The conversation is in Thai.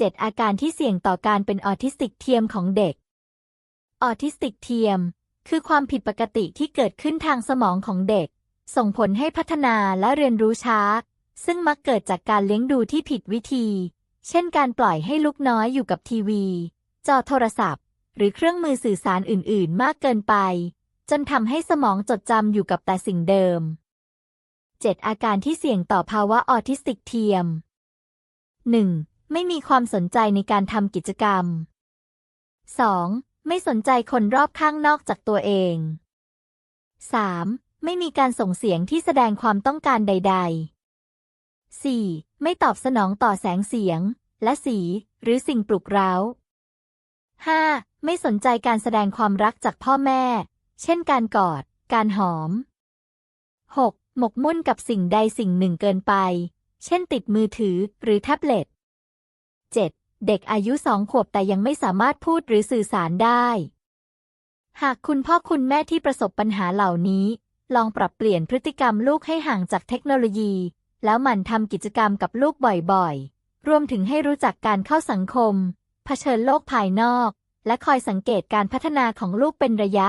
7 อาการที่เสี่ยงต่อการเป็นออทิสติกเทียมของเด็ก ออทิสติกเทียม คือความผิดปกติที่เกิดขึ้นทางสมองของเด็ก ส่งผลให้พัฒนาและเรียนรู้ช้า ซึ่งมักเกิดจากการเลี้ยงดูที่ผิดวิธี เช่นการปล่อยให้ลูกน้อยอยู่กับทีวี จอโทรศัพท์ หรือเครื่องมือสื่อสารอื่น ๆ มากเกินไป จนทำให้สมองจดจำอยู่กับแต่สิ่งเดิม 7 อาการที่เสี่ยงต่อภาวะออทิสติกเทียม 1. ไม่มีความสนใจในการทำกิจกรรม 2. ไม่สนใจคนรอบข้างนอกจากตัวเอง 3. ไม่มีการส่งเสียงที่แสดงความต้องการใด ๆ 4. ไม่ตอบสนองต่อแสงเสียง และสี หรือสิ่งปลุกเร้า 5. ไม่สนใจการแสดงความรักจากพ่อแม่ เช่นการกอด การหอม 6. หมกมุ่นกับสิ่งใดสิ่งหนึ่งเกินไป เช่นติดมือถือหรือแท็บเล็ต 7. เด็กอายุสองขวบแต่ยังไม่สามารถพูดหรือสื่อสารได้ หากคุณพ่อคุณแม่ที่ประสบปัญหาเหล่านี้ ลองปรับเปลี่ยนพฤติกรรมลูกให้ห่างจากเทคโนโลยี แล้วหมั่นทำกิจกรรมกับลูกบ่อยๆ รวมถึงให้รู้จักการเข้าสังคม เผชิญโลกภายนอก และคอยสังเกตการพัฒนาของลูกเป็นระยะ